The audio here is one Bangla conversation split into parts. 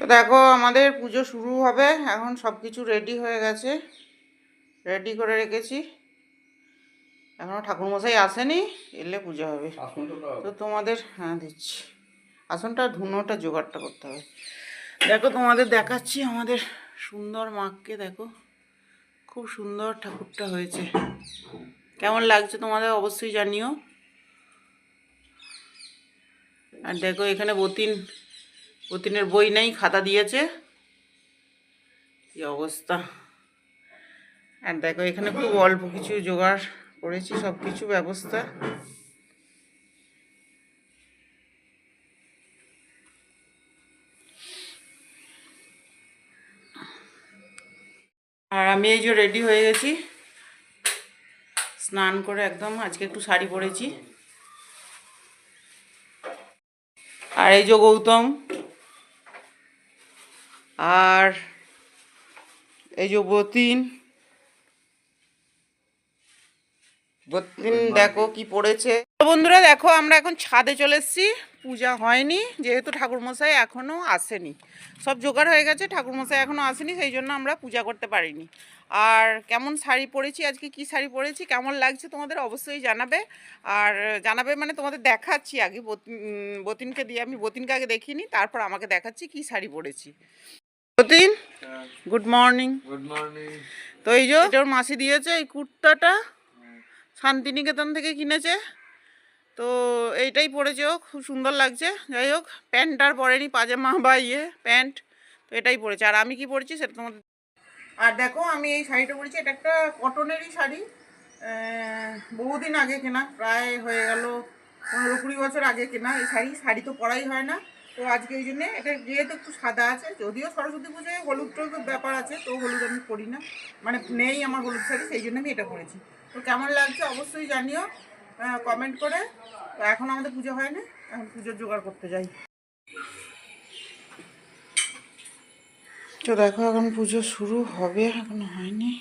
তো দেখো আমাদের পুজো শুরু হবে। এখন সব কিছু রেডি হয়ে গেছে। রেডি করে রেখেছি। এখনও ঠাকুরমশাই আসেনি এলে পুজো হবে। তো তোমাদের হ্যাঁ দিচ্ছি। আসনটা ধুনোটা জোগাড়টা করতে হবে। দেখো তোমাদের দেখাচ্ছি আমাদের সুন্দর মাকে দেখো। খুব সুন্দর ঠাকুরটা হয়েছে। কেমন লাগছে তোমাদের অবশ্যই জানিও। আর দেখো এখানে বতিন বতিনের বই নেই, খাতা দিয়েছে। কি অবস্থা? আর দেখো, এখানে খুব অল্প কিছু জোগাড় করেছি সব কিছু ব্যবস্থা। আর আমি এই যে রেডি হয়ে গেছি। স্নান করে একদম আজকে একটু শাড়ি পরেছি। আর এই যে গৌতম আর এই যে বতিন বতিন দেখো কি পড়েছে। বন্ধুরা দেখো আমরা এখন ছাদে চলে এসেছি পূজা হয়নি যেহেতু ঠাকুরমশাই এখনও আসেনি। সব জোগাড় হয়ে গেছে ঠাকুরমশাই এখনও আসেনি সেই জন্য আমরা পূজা করতে পারিনি। আর কেমন শাড়ি পরেছি আজকে কি শাড়ি পরেছি কেমন লাগছে তোমাদের অবশ্যই জানাবে। আর জানাবে মানে তোমাদের দেখাচ্ছি আগে বতিন বতিনকে দিয়ে আমি বতিনকে আগে দেখিনি তারপর আমাকে দেখাচ্ছি কি শাড়ি পরেছি। বতিন গুড মর্নিং গুড মর্নিং তো এই যে ওর মাসি দিয়েছে এই কুর্তাটা শান্তিনিকেতন থেকে কিনেছে। তো এইটাই পরেছে ও খুব সুন্দর লাগছে। যাই হোক প্যান্ট আর পরেনি পাজামা বা ইয়ে প্যান্ট তো এটাই পরেছে। আর আমি কি পরেছি সেটা তোমাদের আর দেখো আমি এই শাড়িটা পরেছি এটা একটা কটনেরই শাড়ি। বহুদিন আগে কেনা প্রায় হয়ে গেল পনেরো কুড়ি বছর আগে কেনা। এই শাড়ি শাড়ি তো পরাই হয় না। তো আজকে এই জন্যে, এটা যেহেতু একটু সাদা আছে, যদিও সরস্বতী পুজোয় হলুদ টলুদ ব্যাপার আছে, তো হলুদ আমি পরি না। মানে নেই আমার হলুদ শাড়ি, সেই জন্য আমি এটা পরেছি। তো কেমন লাগছে অবশ্যই জানিও কমেন্ট করে। তো এখন আমাদের পুজো হয় না এখন পুজোর জোগাড় করতে যাই। তো দেখো এখন পুজো শুরু হবে, এখন হয়নি।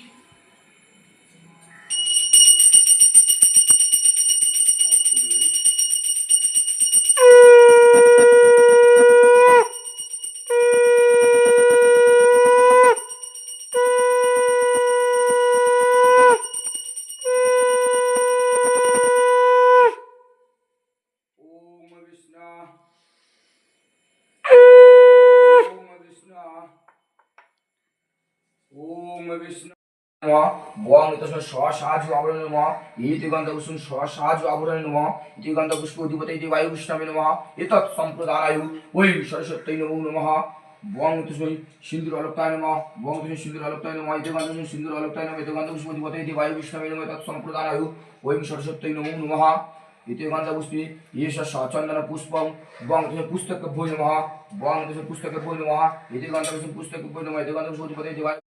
বিষ্ণু ওম বিষ্ণু ওম বিষ্ণু স্বসাজু আবরণ নম। ইতি গন্ধ কুসুম স্বসাজু আবরণ নম। ইতি গন্ধ পুষ্প অধিপতি ইতি বায়ু বিষ্ণবে নম। এতৎ সম্প্রদানায়ু ওই সরস্বত্যৈ নমো নমঃ। বং তস্মৈ সিন্দুর আলোক্তায় নম। বং তস্মৈ সিন্দুর নমঃ। ইতি গ্রন্থ পুষ্পি ঈশ চন্দন পুষ্পম, বং তস্মৈ পুস্তক ভোজ মহা, বং তস্মৈ পুস্তক ভোজ মহা, দ্বিতীয় গ্রন্থ পুস্তক ভোজ মহা, দ্বিতীয় গন্ধ